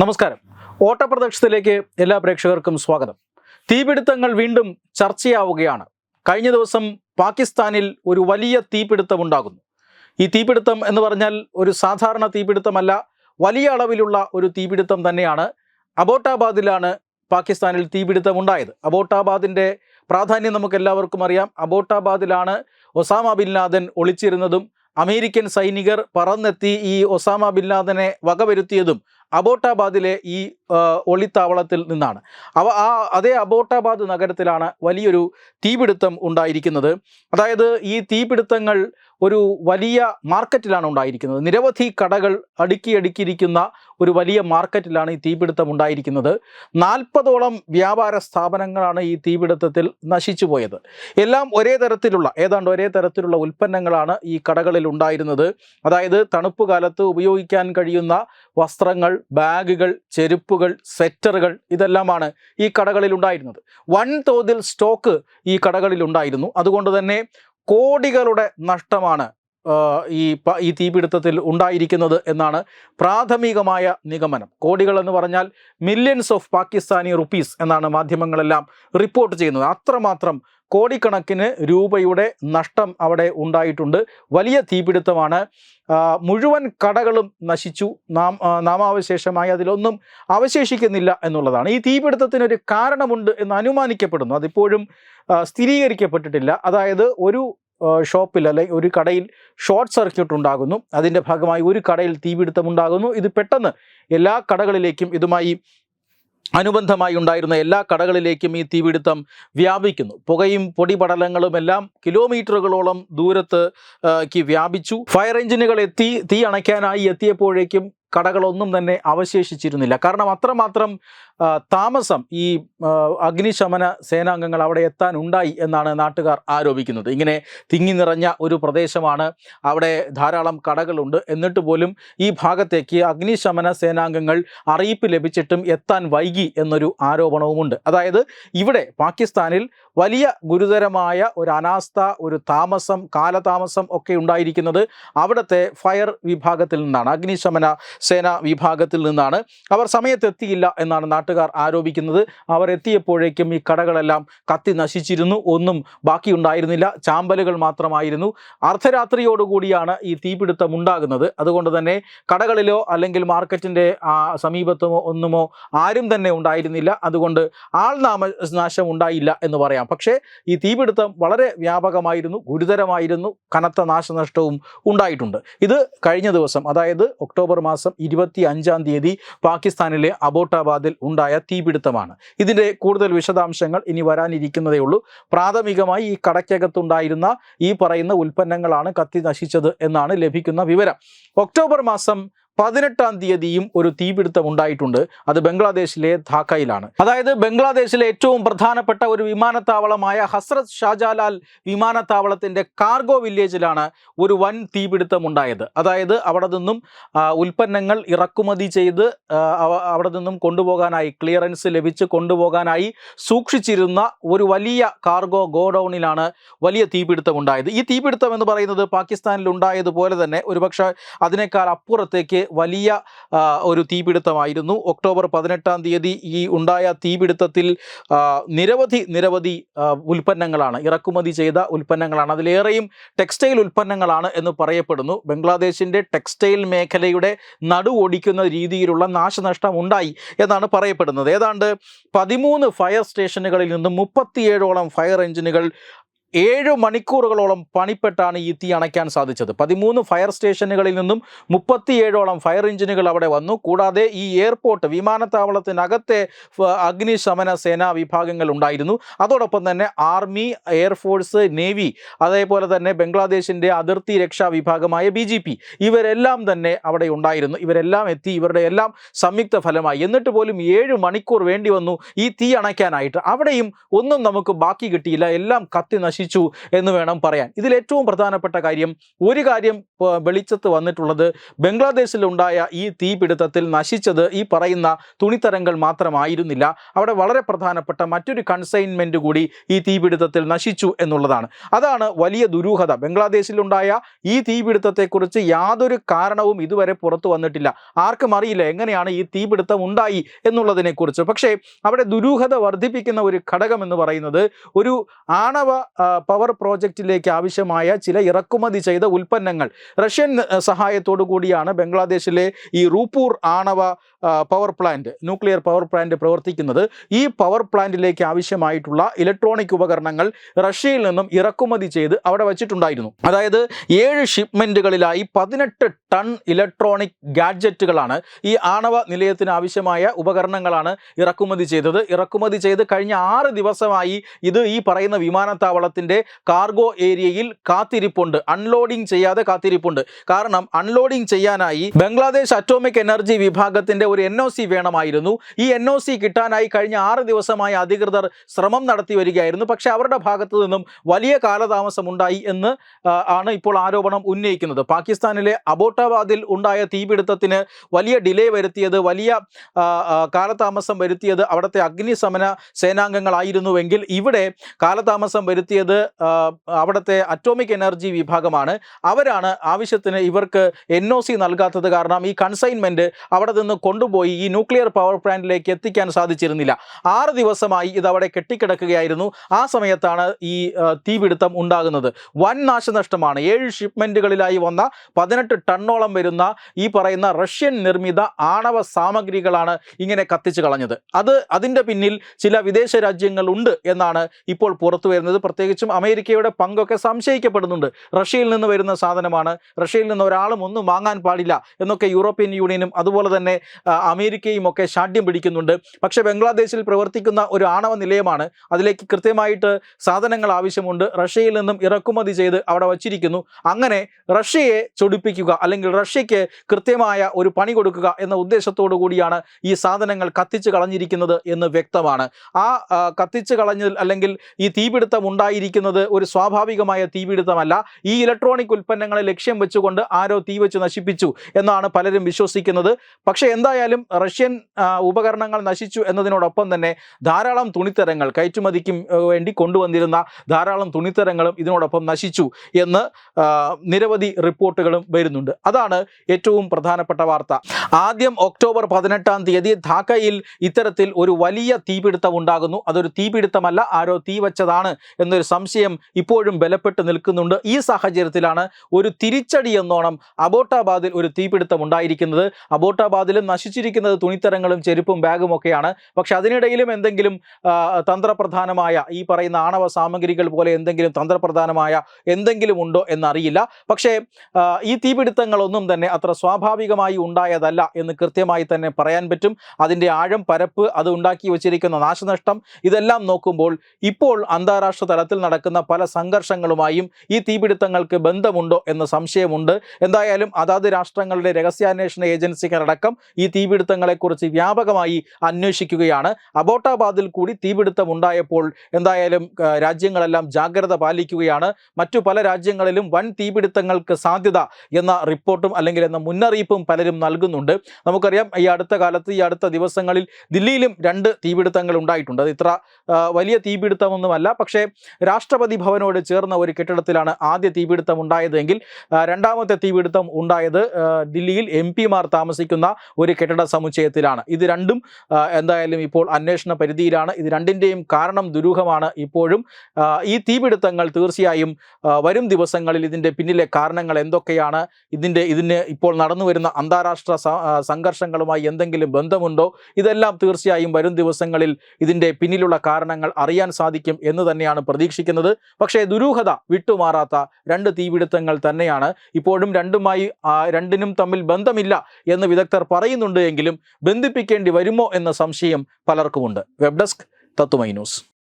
നമസ്കാരം. ഓട്ടപ്രദക്ഷത്തിലേക്ക് എല്ലാ പ്രേക്ഷകർക്കും സ്വാഗതം. തീപിടുത്തങ്ങൾ വീണ്ടും ചർച്ചയാവുകയാണ്. കഴിഞ്ഞ ദിവസം പാകിസ്ഥാനിൽ ഒരു വലിയ തീപിടുത്തം ഉണ്ടാകുന്നു. ഈ തീപിടുത്തം എന്ന് പറഞ്ഞാൽ ഒരു സാധാരണ തീപിടുത്തമല്ല വലിയ അളവിലുള്ള ഒരു തീപിടുത്തം തന്നെയാണ്. അബോട്ടാബാദിലാണ് പാകിസ്ഥാനിൽ തീപിടുത്തം ഉണ്ടായത് അബോട്ടാബാദിന്റെ പ്രാധാന്യം നമുക്ക് എല്ലാവർക്കും അറിയാം. അബോട്ടാബാദിലാണ് ഒസാമ ബിൻ ലാദൻ ഒളിച്ചിരുന്നതും അമേരിക്കൻ സൈനികർ പറന്നെത്തി ഈ ഒസാമ ബിൻ ലാദനെ വകവരുത്തിയതും അബോട്ടാബാദിലെ ഈ ഒളിത്താവളത്തിൽ നിന്നാണ്. അവ ആ അതേ അബോട്ടാബാദ് നഗരത്തിലാണ് വലിയൊരു തീപിടുത്തം ഉണ്ടായിരിക്കുന്നത്. അതായത് ഈ തീപിടുത്തങ്ങൾ ഒരു വലിയ മാർക്കറ്റിലാണ് ഉണ്ടായിരിക്കുന്നത്. നിരവധി കടകൾ അടുക്കി അടുക്കിയിരിക്കുന്ന ഒരു വലിയ മാർക്കറ്റിലാണ് ഈ തീപിടുത്തം ഉണ്ടായിരിക്കുന്നത്. നാൽപ്പതോളം വ്യാപാര സ്ഥാപനങ്ങളാണ് ഈ തീപിടുത്തത്തിൽ നശിച്ചു പോയത്. എല്ലാം ഒരേ തരത്തിലുള്ള ഏതാണ്ട് ഒരേ തരത്തിലുള്ള ഉൽപ്പന്നങ്ങളാണ് ഈ കടകളിൽ ഉണ്ടായിരുന്നത്. അതായത് തണുപ്പ് കാലത്ത് ഉപയോഗിക്കാൻ കഴിയുന്ന വസ്ത്രങ്ങൾ ബാഗുകൾ ചെരുപ്പുകൾ സ്വെറ്ററുകൾ ഇതെല്ലാമാണ് ഈ കടകളിൽ ഉണ്ടായിരുന്നത്. വൻതോതിൽ സ്റ്റോക്ക് ഈ കടകളിൽ ഉണ്ടായിരുന്നു. അതുകൊണ്ട് തന്നെ കോടികളുടെ നഷ്ടമാണ് ഈ ഈ തീപിടുത്തത്തിൽ ഉണ്ടായിരിക്കുന്നത് എന്നാണ് പ്രാഥമികമായ നിഗമനം. കോടികൾ എന്ന് പറഞ്ഞാൽ മില്യൺസ് ഓഫ് പാകിസ്ഥാനി റുപ്പീസ് എന്നാണ് മാധ്യമങ്ങളെല്ലാം റിപ്പോർട്ട് ചെയ്യുന്നത്. അത്രമാത്രം കോടിക്കണക്കിന് രൂപയുടെ നഷ്ടം അവിടെ ഉണ്ടായിട്ടുണ്ട്. വലിയ തീപിടുത്തമാണ്. മുഴുവൻ കടകളും നശിച്ചു. നാം നാമാവശേഷമായി അതിലൊന്നും അവശേഷിക്കുന്നില്ല എന്നുള്ളതാണ്. ഈ തീപിടുത്തത്തിനൊരു കാരണമുണ്ട് എന്ന് അനുമാനിക്കപ്പെടുന്നു. അതിപ്പോഴും സ്ഥിരീകരിക്കപ്പെട്ടിട്ടില്ല. അതായത് ഒരു ഷോപ്പിൽ അല്ലെങ്കിൽ ഒരു കടയിൽ ഷോർട്ട് സർക്യൂട്ട് ഉണ്ടാകുന്നു. അതിന്റെ ഭാഗമായി ഒരു കടയിൽ തീപിടുത്തം ഉണ്ടാകുന്നു. ഇത് പെട്ടെന്ന് എല്ലാ കടകളിലേക്കും ഇതുമായി അനുബന്ധമായി ഉണ്ടായിരുന്ന എല്ലാ കടകളിലേക്കും ഈ തീപിടുത്തം വ്യാപിക്കുന്നു. പുകയും പൊടിപടലങ്ങളും എല്ലാം കിലോമീറ്ററുകളോളം ദൂരത്ത് വ്യാപിച്ചു. ഫയർ എഞ്ചിനുകൾ എത്തി തീ അണയ്ക്കാനായി എത്തിയപ്പോഴേക്കും കടകളൊന്നും തന്നെ അവശേഷിച്ചിരുന്നില്ല. കാരണം അത്രമാത്രം താമസം ഈ അഗ്നിശമന സേനാംഗങ്ങൾ അവിടെ എത്താൻ ഉണ്ടായി എന്നാണ് നാട്ടുകാർ ആരോപിക്കുന്നത്. ഇങ്ങനെ തിങ്ങി നിറഞ്ഞ ഒരു പ്രദേശമാണ് അവിടെ ധാരാളം കടകളുണ്ട്. എന്നിട്ട് പോലും ഈ ഭാഗത്തേക്ക് അഗ്നിശമന സേനാംഗങ്ങൾ അറിയിപ്പ് ലഭിച്ചിട്ടും എത്താൻ വൈകി എന്നൊരു ആരോപണവുമുണ്ട്. അതായത് ഇവിടെ പാകിസ്ഥാനിൽ വലിയ ഗുരുതരമായ ഒരു അനാസ്ഥ ഒരു താമസം കാലതാമസം ഒക്കെ ഉണ്ടായിരിക്കുന്നത് അവിടുത്തെ ഫയർ വിഭാഗത്തിൽ നിന്നാണ് അഗ്നിശമന സേനാ വിഭാഗത്തിൽ നിന്നാണ്. അവർ സമയത്തെത്തിയില്ല എന്നാണ് നാട്ടുകാർ ആരോപിക്കുന്നത് അവർ എത്തിയപ്പോഴേക്കും ഈ കടകളെല്ലാം കത്തി നശിച്ചിരുന്നു. ഒന്നും ബാക്കിയുണ്ടായിരുന്നില്ല. ചാമ്പലുകൾ മാത്രമായിരുന്നു. അർദ്ധരാത്രിയോടുകൂടിയാണ് ഈ തീപിടുത്തം ഉണ്ടാകുന്നത്. അതുകൊണ്ട് തന്നെ കടകളിലോ അല്ലെങ്കിൽ മാർക്കറ്റിന്റെ സമീപത്തുമോ ഒന്നുമോ ആരും തന്നെ ഉണ്ടായിരുന്നില്ല. അതുകൊണ്ട് ആൾനാമ ഉണ്ടായില്ല എന്ന് പറയാം. പക്ഷേ ഈ തീപിടുത്തം വളരെ വ്യാപകമായിരുന്നു. ഗുരുതരമായിരുന്നു. കനത്ത നാശനഷ്ടവും ഉണ്ടായിട്ടുണ്ട്. ഇത് കഴിഞ്ഞ ദിവസം അതായത് ഒക്ടോബർ മാസം ഇരുപത്തി അഞ്ചാം തീയതി പാകിസ്ഥാനിലെ അബോട്ടാബാദിൽ ഉണ്ടായ തീപിടുത്തമാണ്. ഇതിന്റെ കൂടുതൽ വിശദാംശങ്ങൾ ഇനി വരാനിരിക്കുന്നതേ ഉള്ളൂ. പ്രാഥമികമായി ഈ കടയ്ക്കകത്തുണ്ടായിരുന്ന ഈ പറയുന്ന ഉൽപ്പന്നങ്ങളാണ് കത്തി നശിച്ചത് എന്നാണ് ലഭിക്കുന്ന വിവരം. ഒക്ടോബർ മാസം പതിനെട്ടാം തീയതിയും ഒരു തീപിടുത്തം ഉണ്ടായിട്ടുണ്ട്. അത് ബംഗ്ലാദേശിലെ ധാക്കയിലാണ്. അതായത് ബംഗ്ലാദേശിലെ ഏറ്റവും പ്രധാനപ്പെട്ട ഒരു വിമാനത്താവളമായ ഹസ്രത് ഷാജാലാൽ വിമാനത്താവളത്തിന്റെ കാർഗോ വില്ലേജിലാണ് ഒരു വൻ തീപിടുത്തം ഉണ്ടായത്. അതായത് അവിടെ നിന്നും ഉൽപ്പന്നങ്ങൾ ഇറക്കുമതി ചെയ്ത് അവിടെ നിന്നും കൊണ്ടുപോകാനായി ക്ലിയറൻസ് ലഭിച്ച് കൊണ്ടുപോകാനായി സൂക്ഷിച്ചിരുന്ന ഒരു വലിയ കാർഗോ ഗോഡൌണിലാണ് വലിയ തീപിടുത്തം ഉണ്ടായത്. ഈ തീപിടുത്തം എന്ന് പറയുന്നത് പാകിസ്ഥാനിൽ ഉണ്ടായതുപോലെ തന്നെ ഒരുപക്ഷെ അതിനേക്കാൾ അപ്പുറത്തേക്ക് വലിയ ഒരു തീപിടുത്തമായിരുന്നു. ഒക്ടോബർ പതിനെട്ടാം തീയതി ഈ ഉണ്ടായ തീപിടുത്തത്തിൽ നിരവധി നിരവധി ഉൽപ്പന്നങ്ങളാണ് ഇറക്കുമതി ചെയ്ത ഉൽപ്പന്നങ്ങളാണ്. അതിലേറെയും ടെക്സ്റ്റൈൽ ഉൽപ്പന്നങ്ങളാണ് എന്ന് പറയപ്പെടുന്നു. ബംഗ്ലാദേശിന്റെ ടെക്സ്റ്റൈൽ മേഖലയുടെ നടു ഓടിക്കുന്ന രീതിയിലുള്ള നാശനഷ്ടം ഉണ്ടായി എന്നാണ് പറയപ്പെടുന്നത്. ഏതാണ്ട് പതിമൂന്ന് ഫയർ സ്റ്റേഷനുകളിൽ നിന്നും മുപ്പത്തിയേഴോളം ഫയർ എഞ്ചിനുകൾ ഏഴ് മണിക്കൂറുകളോളം പണിപ്പെട്ടാണ് ഈ തീ അണയ്ക്കാൻ സാധിച്ചത്. പതിമൂന്ന് ഫയർ സ്റ്റേഷനുകളിൽ നിന്നും മുപ്പത്തിയേഴോളം ഫയർ എഞ്ചിനുകൾ അവിടെ വന്നു. കൂടാതെ ഈ എയർപോർട്ട് വിമാനത്താവളത്തിനകത്തെ അഗ്നിശമന സേനാ വിഭാഗങ്ങൾ ഉണ്ടായിരുന്നു. അതോടൊപ്പം തന്നെ ആർമി എയർഫോഴ്സ് നേവി അതേപോലെ തന്നെ ബംഗ്ലാദേശിന്റെ അതിർത്തി രക്ഷാ വിഭാഗമായ ബി ഇവരെല്ലാം തന്നെ അവിടെ ഉണ്ടായിരുന്നു. ഇവരെല്ലാം എത്തി ഇവരുടെ എല്ലാം സംയുക്ത ഫലമായി. എന്നിട്ട് പോലും ഏഴ് മണിക്കൂർ വേണ്ടി വന്നു ഈ തീ അണയ്ക്കാനായിട്ട്. അവിടെയും ഒന്നും നമുക്ക് ബാക്കി കിട്ടിയില്ല. എല്ലാം കത്തി നശിച്ചു. നശിച്ചു എന്ന് വേണം പറയാൻ. ഇതിൽ ഏറ്റവും പ്രധാനപ്പെട്ട കാര്യം ഒരു കാര്യം വെളിച്ചത്ത് വന്നിട്ടുള്ളത് ബംഗ്ലാദേശിലുണ്ടായ ഈ തീപിടുത്തത്തിൽ നശിച്ചത് ഈ പറയുന്ന തുണിത്തരങ്ങൾ മാത്രമായിരുന്നില്ല. അവിടെ വളരെ പ്രധാനപ്പെട്ട മറ്റൊരു കൺസൈൻമെന്റ് കൂടി ഈ തീപിടുത്തത്തിൽ നശിച്ചു എന്നുള്ളതാണ്. അതാണ് വലിയ ദുരൂഹത. ബംഗ്ലാദേശിലുണ്ടായ ഈ തീപിടുത്തത്തെക്കുറിച്ച് യാതൊരു കാരണവും ഇതുവരെ പുറത്തു വന്നിട്ടില്ല. ആർക്കും അറിയില്ല എങ്ങനെയാണ് ഈ തീപിടുത്തം ഉണ്ടായി എന്നുള്ളതിനെക്കുറിച്ച്. പക്ഷേ അവിടെ ദുരൂഹത വർദ്ധിപ്പിക്കുന്ന ഒരു ഘടകം എന്ന് പറയുന്നത് ഒരു ആണവ പവർ പ്രോജക്റ്റിലേക്ക് ആവശ്യമായ ചില ഇറക്കുമതി ചെയ്ത ഉൽപ്പന്നങ്ങൾ. റഷ്യൻ സഹായത്തോടു കൂടിയാണ് ബംഗ്ലാദേശിലെ ഈ റൂപ്പൂർ ആണവ power plant nuclear power plant പ്രവർത്തിക്കുന്നത്. ഈ പവർ പ്ലാന്റിലേക്ക് ആവശ്യമായിട്ടുള്ള ഇലക്ട്രോണിക് ഉപകരണങ്ങൾ റഷ്യയിൽ നിന്നും ഇറക്കുമതി ചെയ്ത് അവിടെ വച്ചിട്ടുണ്ടായിരുന്നു. അതായത് ഏഴ് ഷിപ്മെന്റുകളിലായി പതിനെട്ട് ടൺ ഇലക്ട്രോണിക് ഗാഡ്ജറ്റുകളാണ് ഈ ആണവ നിലയത്തിന് ആവശ്യമായ ഉപകരണങ്ങളാണ് ഇറക്കുമതി ചെയ്തത്. ഇറക്കുമതി ചെയ്ത് കഴിഞ്ഞ ആറ് ദിവസമായി ഇത് ഈ പറയുന്ന വിമാനത്താവളത്തിന്റെ കാർഗോ ഏരിയയിൽ കാത്തിരിപ്പുണ്ട്. അൺലോഡിംഗ് ചെയ്യാതെ കാത്തിരിപ്പുണ്ട്. കാരണം അൺലോഡിംഗ് ചെയ്യാനായി ബംഗ്ലാദേശ് അറ്റോമിക് എനർജി വിഭാഗത്തിന്റെ ഒരു എൻ വേണമായിരുന്നു. ഈ എൻ കിട്ടാനായി കഴിഞ്ഞ ആറ് ദിവസമായി അധികൃതർ ശ്രമം നടത്തി വരികയായിരുന്നു. പക്ഷേ അവരുടെ ഭാഗത്തു നിന്നും വലിയ കാലതാമസം ഉണ്ടായി എന്ന് ആണ് ഇപ്പോൾ ആരോപണം ഉന്നയിക്കുന്നത്. പാകിസ്ഥാനിലെ അബോട്ടാബാദിൽ ഉണ്ടായ തീപിടുത്തത്തിന് വലിയ ഡിലേ വരുത്തിയത് വലിയ കാലതാമസം വരുത്തിയത് അവിടുത്തെ അഗ്നിശമന സേനാംഗങ്ങളായിരുന്നുവെങ്കിൽ ഇവിടെ കാലതാമസം വരുത്തിയത് ആ, അവിടുത്തെ അറ്റോമിക് എനർജി വിഭാഗമാണ്. അവരാണ് ആവശ്യത്തിന് ഇവർക്ക് എൻ ഒ സി നൽകാത്തത് കാരണം ഈ കൺസൈൻമെന്റ് അവിടെ നിന്ന് കൊണ്ടുപോയി ഈ ന്യൂക്ലിയർ പവർ പ്ലാന്റിലേക്ക് എത്തിക്കാൻ സാധിച്ചിരുന്നില്ല. ആറ് ദിവസമായി ഇത് അവിടെ കെട്ടിക്കിടക്കുകയായിരുന്നു. ആ സമയത്താണ് ഈ തീപിടുത്തം ഉണ്ടാകുന്നത്. വൻ നാശനഷ്ടമാണ്. ഏഴ് ഷിപ്മെന്റുകളിലായി വന്ന പതിനെട്ട് ടണ്ണോളം വരുന്ന ഈ പറയുന്ന റഷ്യൻ നിർമ്മിത ആണവ സാമഗ്രികളാണ് ഇങ്ങനെ കത്തിച്ചു കളഞ്ഞത്. അത് അതിന്റെ പിന്നിൽ ചില വിദേശ രാജ്യങ്ങളുണ്ട് എന്നാണ് ഇപ്പോൾ പുറത്തു വരുന്നത്. പ്രത്യേകിച്ചും അമേരിക്കയുടെ പങ്കൊക്കെ സംശയിക്കപ്പെടുന്നുണ്ട്. റഷ്യയിൽ നിന്ന് വരുന്ന സാധനമാണ്. റഷ്യയിൽ നിന്ന് ഒരാളും ഒന്നും വാങ്ങാൻ പാടില്ല എന്നൊക്കെ യൂറോപ്യൻ യൂണിയനും അതുപോലെ തന്നെ അമേരിക്കയും ഒക്കെ ശാഠ്യം പിടിക്കുന്നുണ്ട്. പക്ഷേ ബംഗ്ലാദേശിൽ പ്രവർത്തിക്കുന്ന ഒരു ആണവ നിലയമാണ്. അതിലേക്ക് കൃത്യമായിട്ട് സാധനങ്ങൾ ആവശ്യമുണ്ട്. റഷ്യയിൽ നിന്നും ഇറക്കുമതി ചെയ്ത് അവിടെ വച്ചിരിക്കുന്നു. അങ്ങനെ റഷ്യയെ ചൊടിപ്പിക്കുക അല്ലെങ്കിൽ റഷ്യയ്ക്ക് കൃത്യമായ ഒരു പണി കൊടുക്കുക എന്ന ഉദ്ദേശത്തോടു കൂടിയാണ് ഈ സാധനങ്ങൾ കത്തിച്ച് കളഞ്ഞിരിക്കുന്നത് എന്ന് വ്യക്തമാണ്. ആ കത്തിച്ചു കളഞ്ഞതിൽ അല്ലെങ്കിൽ ഈ തീപിടുത്തം ഉണ്ടായിരിക്കുന്നത് ഒരു സ്വാഭാവികമായ തീപിടുത്തമല്ല. ഈ ഇലക്ട്രോണിക് ഉൽപ്പന്നങ്ങളെ ലക്ഷ്യം വെച്ചുകൊണ്ട് ആരോ തീ വെച്ച് നശിപ്പിച്ചു എന്നാണ് പലരും വിശ്വസിക്കുന്നത്. പക്ഷേ എന്തായാലും റഷ്യൻ ഉപകരണങ്ങൾ നശിച്ചു എന്നതിനോടൊപ്പം തന്നെ ധാരാളം തുണിത്തരങ്ങൾ കയറ്റുമതിക്കും വേണ്ടി കൊണ്ടുവന്നിരുന്ന ധാരാളം തുണിത്തരങ്ങളും ഇതിനോടൊപ്പം നശിച്ചു എന്ന് നിരവധി റിപ്പോർട്ടുകളും വരുന്നുണ്ട്. അതാണ് ഏറ്റവും പ്രധാനപ്പെട്ട വാർത്ത. ആദ്യം ഒക്ടോബർ പതിനെട്ടാം തീയതി ധാക്കയിൽ ഇത്തരത്തിൽ ഒരു വലിയ തീപിടുത്തം ഉണ്ടാകുന്നു. അതൊരു തീപിടുത്തമല്ല ആരോ തീ വച്ചതാണ് എന്നൊരു സംശയം ഇപ്പോഴും ബലപ്പെട്ട് നിൽക്കുന്നുണ്ട്. ഈ സാഹചര്യത്തിലാണ് ഒരു തിരിച്ചടി എന്നോണം അബോട്ടാബാദിൽ ഒരു തീപിടുത്തം ഉണ്ടായിരിക്കുന്നത്. അബോട്ടാബാദിലും നശിച്ചിരിക്കുന്നത് തുണിത്തരങ്ങളും ചെരുപ്പും ബാഗും ഒക്കെയാണ്. പക്ഷെ അതിനിടയിലും എന്തെങ്കിലും തന്ത്രപ്രധാനമായ ഈ പറയുന്ന ആണവ സാമഗ്രികൾ പോലെ എന്തെങ്കിലും തന്ത്രപ്രധാനമായ എന്തെങ്കിലും ഉണ്ടോ എന്നറിയില്ല. പക്ഷേ ഈ തീപിടുത്തങ്ങളൊന്നും തന്നെ അത്ര സ്വാഭാവികമായി ഉണ്ടായതല്ല എന്ന് കൃത്യമായി തന്നെ പറയാൻ പറ്റും. അതിന്റെ ആഴം പരപ്പ് അത് ഉണ്ടാക്കി വച്ചിരിക്കുന്ന നാശനഷ്ടം ഇതെല്ലാം നോക്കുമ്പോൾ ഇപ്പോൾ അന്താരാഷ്ട്ര തലത്തിൽ നടക്കുന്ന പല സംഘർഷങ്ങളുമായും ഈ തീപിടുത്തങ്ങൾക്ക് ബന്ധമുണ്ടോ എന്ന സംശയമുണ്ട്. എന്തായാലും അതാത് രാഷ്ട്രങ്ങളുടെ രഹസ്യാന്വേഷണ ഏജൻസികളടക്കം ഈ തീപിടുത്തങ്ങളെക്കുറിച്ച് വ്യാപകമായി അന്വേഷിക്കുകയാണ്. അബോട്ടാബാദിൽ കൂടി തീപിടുത്തം ഉണ്ടായപ്പോൾ എന്തായാലും രാജ്യങ്ങളെല്ലാം ജാഗ്രത പാലിക്കുകയാണ്. മറ്റു പല രാജ്യങ്ങളിലും വൻ തീപിടുത്തങ്ങൾക്ക് സാധ്യത എന്ന റിപ്പോർട്ടും അല്ലെങ്കിൽ എന്ന മുന്നറിയിപ്പും പലരും നൽകുന്നുണ്ട്. നമുക്കറിയാം ഈ അടുത്ത കാലത്ത് ഈ അടുത്ത ദിവസങ്ങളിൽ ദില്ലിയിലും രണ്ട് തീപിടുത്തങ്ങൾ ഉണ്ടായിട്ടുണ്ട്. അത് ഇത്ര വലിയ തീപിടുത്തമൊന്നുമല്ല. പക്ഷേ രാഷ്ട്രപതി ഭവനോട് ചേർന്ന ഒരു കെട്ടിടത്തിലാണ് ആദ്യ തീപിടുത്തം ഉണ്ടായതെങ്കിൽ രണ്ടാമത്തെ തീപിടുത്തം ഉണ്ടായത് ദില്ലിയിൽ എം പിമാർ താമസിക്കുന്ന ഒരു കെട്ടിട സമുച്ചയത്തിലാണ്. ഇത് രണ്ടും എന്തായാലും ഇപ്പോൾ അന്വേഷണ പരിധിയിലാണ്. ഇത് രണ്ടിന്റെയും കാരണം ദുരൂഹമാണ് ഇപ്പോഴും. ഈ തീപിടുത്തങ്ങൾ തീർച്ചയായും വരും ദിവസങ്ങളിൽ ഇതിന്റെ പിന്നിലെ കാരണങ്ങൾ എന്തൊക്കെയാണ്? ഇതിന്റെ ഇതിന് ഇപ്പോൾ നടന്നു വരുന്ന അന്താരാഷ്ട്ര സംഘർഷങ്ങളുമായി എന്തെങ്കിലും ബന്ധമുണ്ടോ? ഇതെല്ലാം തീർച്ചയായും വരും ദിവസങ്ങളിൽ ഇതിന്റെ പിന്നിലുള്ള കാരണങ്ങൾ അറിയാൻ സാധിക്കും എന്ന് തന്നെയാണ് പ്രതീക്ഷിക്കുന്നത്. പക്ഷേ ദുരൂഹത വിട്ടുമാറാത്ത രണ്ട് തീപിടുത്തങ്ങൾ തന്നെയാണ്. ഇപ്പോഴും രണ്ടുമായി രണ്ടിനും തമ്മിൽ ബന്ധമില്ല എന്ന് വിദഗ്ധർ പറയുന്നുണ്ട് എങ്കിലും ബന്ധിപ്പിക്കേണ്ടി വരുമോ എന്ന സംശയം പലർക്കുമുണ്ട്. വെബ് ഡെസ്ക് തത്തുമൈ ന്യൂസ്.